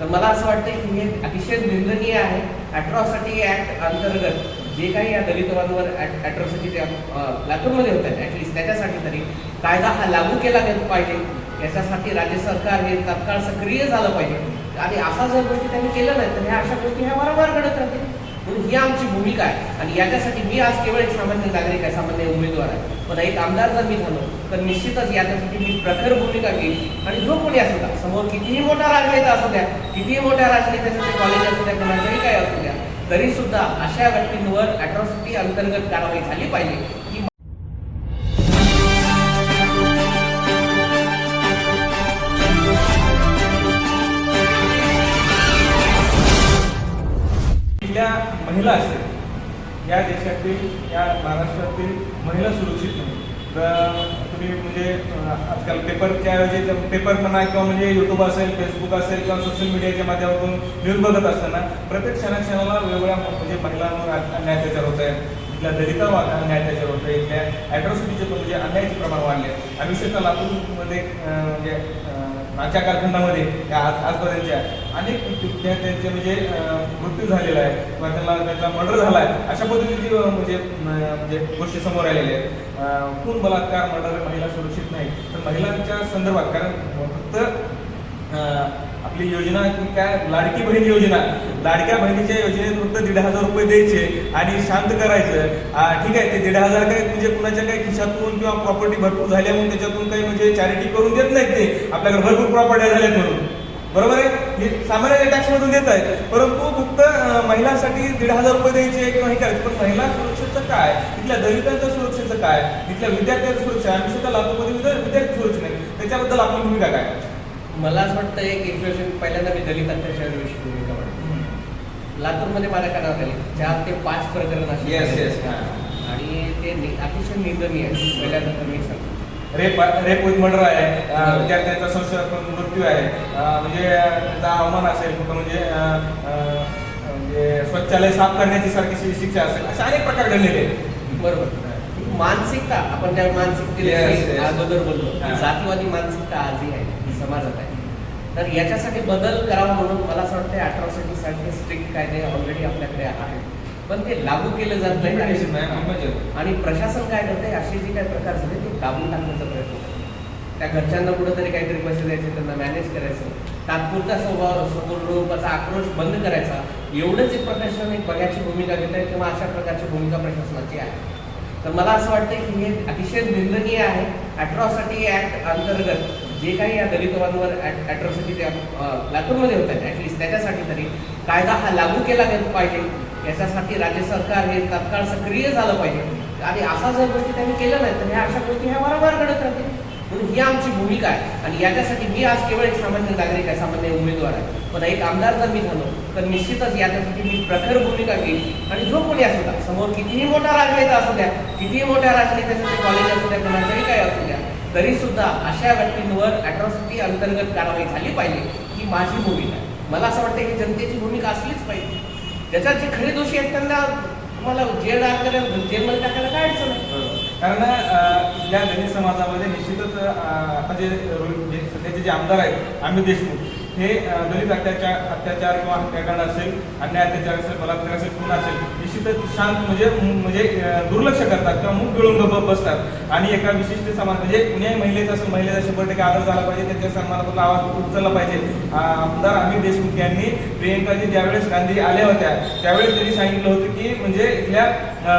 तर मला असं वाटतं की हे अतिशय निंदनीय आहे. ॲट्रॉसिटी ॲक्ट अंतर्गत जे काही या दलितांवर त्या लातूरमध्ये होत आहेत ॲटलिस्ट त्याच्यासाठी तरी कायदा हा लागू केला गेला पाहिजे. याच्यासाठी राज्य सरकार हे तत्काळ सक्रिय झालं पाहिजे. आणि असा जर गोष्टी त्यांनी केलं नाही तर ह्या अशा गोष्टी ह्या वारंवार घडत राहतील. म्हणून ही आमची भूमिका आहे. आणि याच्यासाठी मी आज केवळ एक सामान्य नागरिक आहे सामान्य उमेदवार आहे. पण एक आमदार जर मी झालो तर निश्चितच याच्यासाठी मी प्रखर भूमिका घेईल आणि जो कोणी असू द्या समोर कितीही मोठा राजनेता असू द्या कितीही मोठ्या राजनेत्याचं कॉलेज असू द्या कोणाचंही काय असू द्या तरी सुद्धा अशा व्यक्तींवर अॅट्रॉसिटी अंतर्गत कारवाई झाली पाहिजे ही महिला असतील. या देशातील या महाराष्ट्रातील महिला सुरक्षित नाही. तर तुम्ही म्हणजे आजकाल पेपरच्या ऐवजी पेपर म्हणा किंवा म्हणजे यूट्यूब असेल फेसबुक असेल किंवा सोशल मीडियाच्या माध्यमातून न्यूज बघत असताना प्रत्येक क्षणाक्षणाला वेगवेगळ्या म्हणजे महिलांवर अन्याय अत्याचार होत आहे. इथल्या दलितांवर अन्याय अत्याचार होत आहे. इथल्या ॲट्रॉसिटीचे पण म्हणजे अन्यायाचे प्रमाण वाढले आहे. आणि लातूरमध्ये म्हणजे आमच्या आजच्या कालखंडामध्ये आज आजपर्यंतच्या. अनेक विद्यार्थ्यांचे म्हणजे मृत्यू झालेला आहे. किंवा त्यांना त्यांचा मर्डर झाला आहे अशा पद्धतीची म्हणजे म्हणजे गोष्टी समोर आलेल्या आहेत खून बलात्कार मर्डर महिला सुरक्षित नाही. तर महिलांच्या संदर्भात कारण फक्त आपली योजना काय? लाडकी बहीण योजना. लाडक्या बहिणीच्या योजनेत फक्त दीड हजार रुपये द्यायचे आणि शांत करायचं. ठीक आहे ते दीड हजार काय म्हणजे कुणाच्या काही खिशातून किंवा प्रॉपर्टी भरपूर झाल्या म्हणून त्याच्यातून काही म्हणजे चॅरिटी करून देत नाहीत ते. आपल्याकडे भरपूर प्रॉपर्टी झाल्यात म्हणून. बरोबर आहे? हे सामान्य टॅक्स मधून देत आहेत. परंतु फक्त महिलांसाठी दीड हजार रुपये द्यायचे किंवा हे करायचं. पण महिला सुरक्षेचं काय? इथल्या दलितांच्या सुरक्षेचं काय? इथल्या विद्यार्थ्यांच्या सुरक्षा? आम्ही सुद्धा लातूरमध्ये विद्यार्थी सुरक्षा नाही. त्याच्याबद्दल आपली भूमिका काय? मला असं वाटतं एक इन्फ्लेशन पहिल्यांदा मी दलित अत्याचाराविषयी भूमिका मांडतो लातूरमध्ये माझ्या कानावर आली चार ते पाच प्रकरण अशी येस. येस आणि ते नि- अतिशय निंदनीय आहे पहिल्यांदा मी सांगतो. रेप रेप विथ मर्डर आहे. विद्यार्थ्यांचा संशयास्पद मृत्यू आहे. म्हणजे त्याचा अवमान असेल कुठं म्हणजे म्हणजे शौचालय साफ करण्याची सारखी शिक्षा असेल असे अनेक प्रकार घडलेले आहेत. बरोबर. मानसिकता आपण त्या yes. अगोदर बोललो. जातीवादी मानसिकता आजही आहे. समाजात आहे. तर याच्यासाठी बदल करावा म्हणून मला असं वाटतं अॅट्रॉसिटीसाठी स्ट्रिक्ट कायदे ऑलरेडी आपल्याकडे आहेत. पण ते लागू केलं जात नाही. आणि प्रशासन काय करते असे जे काही प्रकार झाले ते दाबून टाकण्याचा प्रयत्न करते त्या घरच्यांना कुठेतरी काहीतरी पैसे द्यायचे त्यांना मॅनेज करायचं. तात्पुरता स्वभाव स्वरूपाचा आक्रोश बंद करायचा. एवढंच एक प्रशासन एक बघायची भूमिका घेत आहे किंवा अशा प्रकारची भूमिका प्रशासनाची आहे. तर मला असं वाटतं की हे अतिशय निंदनीय आहे. अॅट्रॉसिटी ॲक्ट अंतर्गत जे काही या दलितांवर त्या लातूरमध्ये होत आहेत ॲटलिस्ट त्याच्यासाठी तरी कायदा हा लागू केला गेला पाहिजे. याच्यासाठी राज्य सरकार हे तत्काळ सक्रिय झालं पाहिजे. आणि असा जर गोष्टी त्यांनी केल्या नाही तर ह्या अशा गोष्टी ह्या वारंवार घडत राहतील. म्हणून ही आमची भूमिका आहे. आणि याच्यासाठी मी आज केवळ एक सामान्य नागरिक आहे सामान्य उमेदवार आहे. पण एक आमदार जर मी झालो तर निश्चितच याच्यासाठी मी प्रखर भूमिका घेईन. आणि जो कोणी असू द्या समोर कितीही मोठा राजनेता असू द्या कितीही मोठ्या राजनेत्याचं ते कॉलेज असू द्या कोणाचंही काय असू द्या तरी सुद्धा अशा व्यक्तींवर अॅट्रॉसिटी अंतर्गत कारवाई झाली पाहिजे ही माझी भूमिका आहे. मला असं वाटतं की जनतेची भूमिका असलीच पाहिजे. ज्याच्यात जे खरे दोषी आहेत त्यांना तुम्हाला जेल टाकायला जेलमध्ये टाकायला काय अडचण हो. कारण या दलित समाजामध्ये निश्चितच आता जे जे सध्याचे जे आमदार आहेत अमित देशमुख. हे दलित अत्याचार अत्याचार किंवा हत्याकांड असेल अन्याय अत्याचार असेल बलात्कार असेल खून असेल निश्चितच शांत म्हणजे म्हणजे दुर्लक्ष करतात किंवा मुख गिळून बसतात. आणि एका विशिष्ट समाज म्हणजे कुण्याही महिलेचा असं महिलेचा शंभर टक्के आदर झाला पाहिजे त्यांच्या सन्मानातून आवाज उचलला पाहिजे. आमदार अमित देशमुख यांनी प्रियंकाजी ज्यावेळेस गांधी आल्या होत्या त्यावेळेस त्यांनी सांगितलं होतं की म्हणजे इथल्या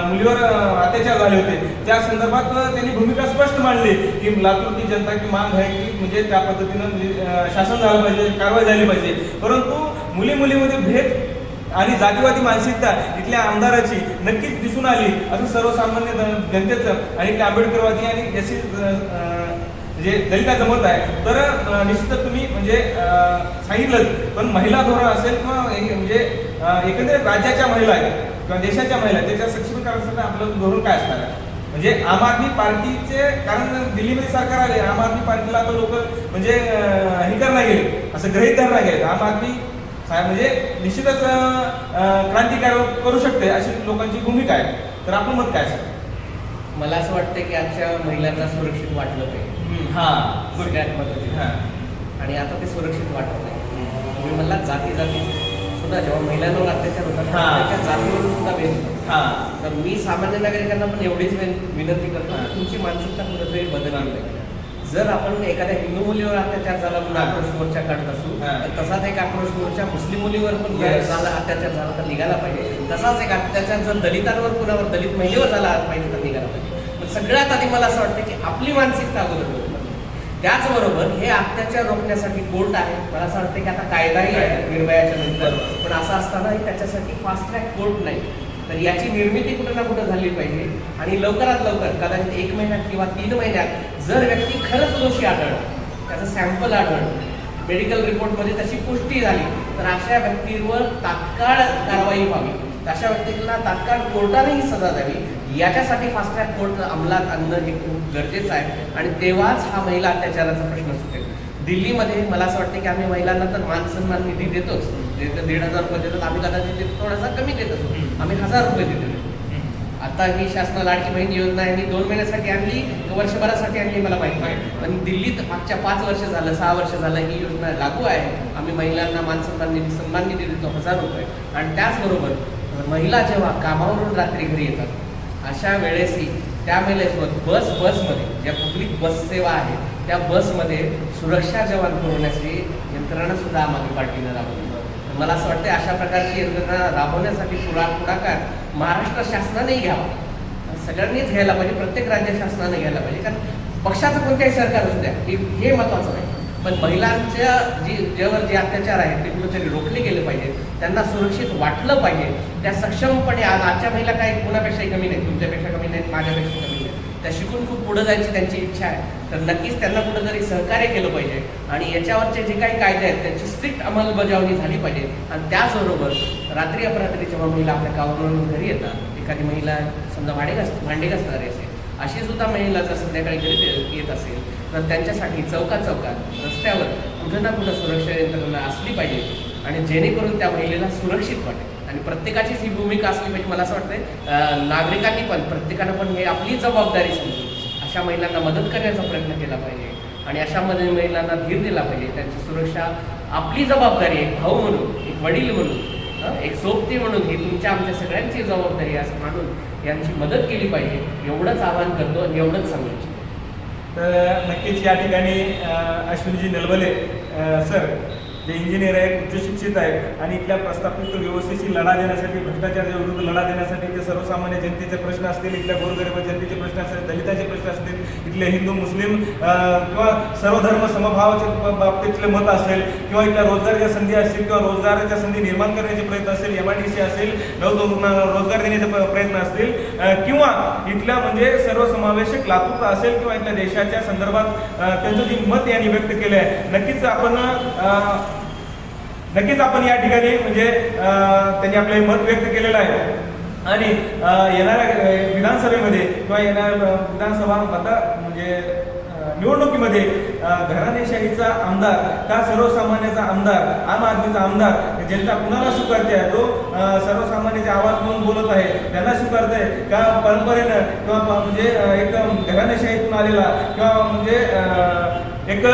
मुलीवर अत्याचार झाले होते. त्या संदर्भात त्यांनी भूमिका स्पष्ट मांडली की लातूरची जनता की मांग आहे की म्हणजे त्या पद्धतीनं म्हणजे, शासन झालं पाहिजे कारवाई झाली पाहिजे. परंतु मुली मुलीमध्ये भेद आणि जातीवादी मानसिकता इथल्या आमदाराची नक्कीच दिसून आली. असं सर्वसामान्य जनतेचं आणि इथल्या आंबेडकरवादी आणि एसी जे दलिताचं मत आहे. तर निश्चितच तुम्ही म्हणजे सांगितलं सांगितलंच. पण महिला धोरण असेल किंवा म्हणजे एकंदरीत राज्याच्या महिला आहेत किंवा देशाच्या महिला त्याच्या सक्षमीकरणासाठी आपलं धोरण काय असणार आहे? म्हणजे आम आदमी पार्टीचे कारण दिल्लीमध्ये सरकार आले आम आदमी पार्टीला आता लोक म्हणजे हे करणार गेले असं गृहित धरणार गेले आम आदमी म्हणजे निश्चितच अं, अं, क्रांतिकारी करू शकते अशी लोकांची भूमिका आहे तर आपलं मत काय असेल मला असं वाटतं की आजच्या महिलांना सुरक्षित वाटलं पाहिजे हा सगळ्यात महत्त्वाचं. हा. आणि आता ते सुरक्षित वाटत नाही तुम्ही म्हणला जाती जाती सुद्धा जेव्हा महिलांवर अत्याचार होतात हा. जातीवरून सुद्धा होतो. हा तर मी सामान्य नागरिकांना पण एवढीच विन- विनंती करतो. की तुमची मानसिकता कुठेतरी बदलली पाहिजे जर आपण एखाद्या हिंदू मुलीवर अत्याचार झाला म्हणून. आक्रोश मोर्चा काढत असू. तर तसाच एक आक्रोश मोर्चा मुस्लिम मुलीवर पण. झाला अत्याचार झाला तर निघाला पाहिजे तसाच एक अत्याचार जर दलितांवर कुणावर दलित महिलेवर झाला पाहिजे तर निघाला पाहिजे पण सगळ्यात आधी मला असं वाटतं की आपली मानसिकता अगोदर. त्याचबरोबर हे अत्याचार रोखण्यासाठी कोर्ट आहे मला असं वाटतं की आता कायदाही आहे निर्भयाच्या नंतर. पण असं असतानाही त्याच्यासाठी फास्ट ट्रॅक कोर्ट नाही तर याची निर्मिती कुठं ना कुठं झाली पाहिजे. आणि लवकरात लवकर कदाचित एक महिन्यात किंवा तीन महिन्यात जर व्यक्ती खरंच दोषी आढळला त्याचं सॅम्पल आढळलं मेडिकल रिपोर्टमध्ये त्याची पुष्टी झाली तर अशा व्यक्तीवर तात्काळ कारवाई व्हावी. अशा व्यक्तीला तात्काळ कोर्टानेही सजा द्यावी. याच्यासाठी फास्ट ट्रॅक कोर्ट अंमलात आणणं हे खूप गरजेचं आहे. आणि तेव्हाच हा महिला अत्याचाराचा प्रश्न सुटेल. दिल्लीमध्ये मला असं वाटतं की आम्ही महिलांना तर मान सन्मान निधी देतोच. ते तर दीड हजार रुपये देतात आम्ही कदाचित थोडासा कमी देत असतो आम्ही हजार रुपये देतो. आता ही शासना लाडकी बहीण योजना आहे मी दोन महिन्यासाठी आणली वर्षभरासाठी आणली मला माहीत नाही पण दिल्लीत मागच्या पाच वर्ष झालं सहा वर्ष झालं ही योजना लागू आहे. आम्ही महिलांना मान सन्मान निधी सन्मान निधी देतो हजार रुपये. आणि त्याचबरोबर महिला जेव्हा कामावरून रात्री घरी येतात अशा वेळेसही त्या महिलेसोबत बस बसमध्ये ज्या पब्लिक बस सेवा आहे त्या बसमध्ये सुरक्षा जवान पुरवण्याची यंत्रणा सुद्धा आम आदमी पार्टीनं राबवली तर मला असं वाटतं अशा प्रकारची यंत्रणा राबवण्यासाठी पुरा पुढाकार महाराष्ट्र शासनानेही घ्यावा. सगळ्यांनीच घ्यायला पाहिजे प्रत्येक राज्य शासनाने घ्यायला पाहिजे. कारण पक्षाचं कोणत्याही सरकार असू द्या हे हे महत्त्वाचं नाही. पण महिलांच्या जी ज्यावर जे अत्याचार आहेत ते कुठेतरी रोखले गेले पाहिजेत त्यांना सुरक्षित वाटलं पाहिजे. त्या सक्षमपणे आज आजच्या महिला काही कुणापेक्षाही कमी नाहीत तुमच्यापेक्षा कमी नाहीत माझ्यापेक्षा त्या शिकून खूप पुढे जायची त्यांची इच्छा आहे. तर नक्कीच त्यांना कुठेतरी सहकार्य केलं पाहिजे. आणि याच्यावरचे जे काही कायदे आहेत त्यांची स्ट्रिक्ट अंमलबजावणी झाली पाहिजे. आणि त्याचबरोबर रात्री अपरात्री जेव्हा महिला आपल्या गावावरून घरी येतात एखादी महिला समजा भाडे घास भांडे घासणारी असेल अशी सुद्धा महिला जर संध्याकाळी घरी येत असेल तर त्यांच्यासाठी चौकात चौकात रस्त्यावर कुठं ना कुठं सुरक्षा यंत्रणा असली पाहिजे. आणि जेणेकरून त्या महिलेला सुरक्षित वाटेल. आणि प्रत्येकाचीच ही भूमिका असली पाहिजे मला असं वाटतंय. नागरिकांनी पण प्रत्येकानं पण हे आपली जबाबदारी समजून अशा महिलांना मदत करण्याचा प्रयत्न केला पाहिजे. आणि अशा मध्ये महिलांना धीर दिला पाहिजे. त्यांची सुरक्षा आपली जबाबदारी आहे एक भाऊ म्हणून एक वडील म्हणून एक सोबती म्हणून ही तुमच्या आमच्या सगळ्यांची जबाबदारी असं मानून यांची मदत केली पाहिजे. एवढंच आवाहन करतो आणि एवढंच सांगू इच्छितो. तर नक्कीच या ठिकाणी अश्विनीजी नलवले सर जे इंजिनियर आहेत उच्च शिक्षित आहेत आणि इथल्या प्रस्थापित व्यवस्थेशी लढा देण्यासाठी भ्रष्टाचाराच्या विरुद्ध लढा देण्यासाठी ते सर्वसामान्य जनतेचे प्रश्न असतील इथल्या गोरगरीब जनतेचे प्रश्न असतील दलितांचे प्रश्न असतील इथले हिंदू मुस्लिम किंवा सर्वधर्म समभावाच्या बाबतीतले मत असेल किंवा इथल्या रोजगाराच्या संधी असतील किंवा रोजगाराच्या संधी निर्माण करण्याचे प्रयत्न असेल एम आय डी सी असेल नवतरुणांना रोजगार देण्याचे प्रयत्न असतील किंवा इथल्या म्हणजे सर्वसमावेशक लातूर असेल किंवा इथल्या देशाच्या संदर्भात त्यांचं जे मत यांनी व्यक्त केलं आहे नक्कीच आपण नक्कीच आपण या ठिकाणी म्हणजे त्यांनी आपलं मत व्यक्त केलेलं आहे. आणि येणाऱ्या विधानसभेमध्ये किंवा येणाऱ्या विधानसभा मता म्हणजे निवडणुकीमध्ये घराणेशाहीचा आमदार का सर्वसामान्याचा आमदार आम आदमीचा आमदार जनता कुणाला स्वीकारते आहे? जो अ, सर्वसामान्याचे आवाज म्हणून बोलत आहे. त्यांना स्वीकारते का परंपरेनं किंवा म्हणजे एक घराणेशाहीतून आलेला किंवा म्हणजे एक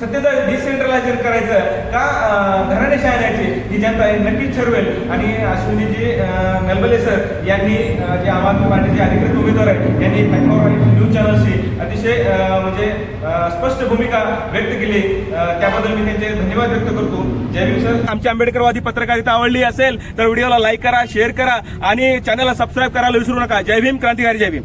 सत्तेचं डिसेंट्रलायझेशन करायचं का अं, घराणेशाही आणायची ही जनता नक्कीच ठरवेल. आणि अश्विनीजी अं, नलबले सर यांनी जे आम आदमी पार्टीचे अधिकृत उमेदवार आहेत यांनी पॅथॉर न्यूज चॅनलशी अतिशय म्हणजे स्पष्ट भूमिका व्यक्त केली. त्याबद्दल मी त्यांचे धन्यवाद व्यक्त करतो. जय भीम सर. आमची आंबेडकरवादी पत्रकारिता आवडली असेल तर व्हिडिओला लाईक करा शेअर करा आणि चॅनलला सबस्क्राईब करायला विसरू नका. जय भीम क्रांतिकारी जय भीम.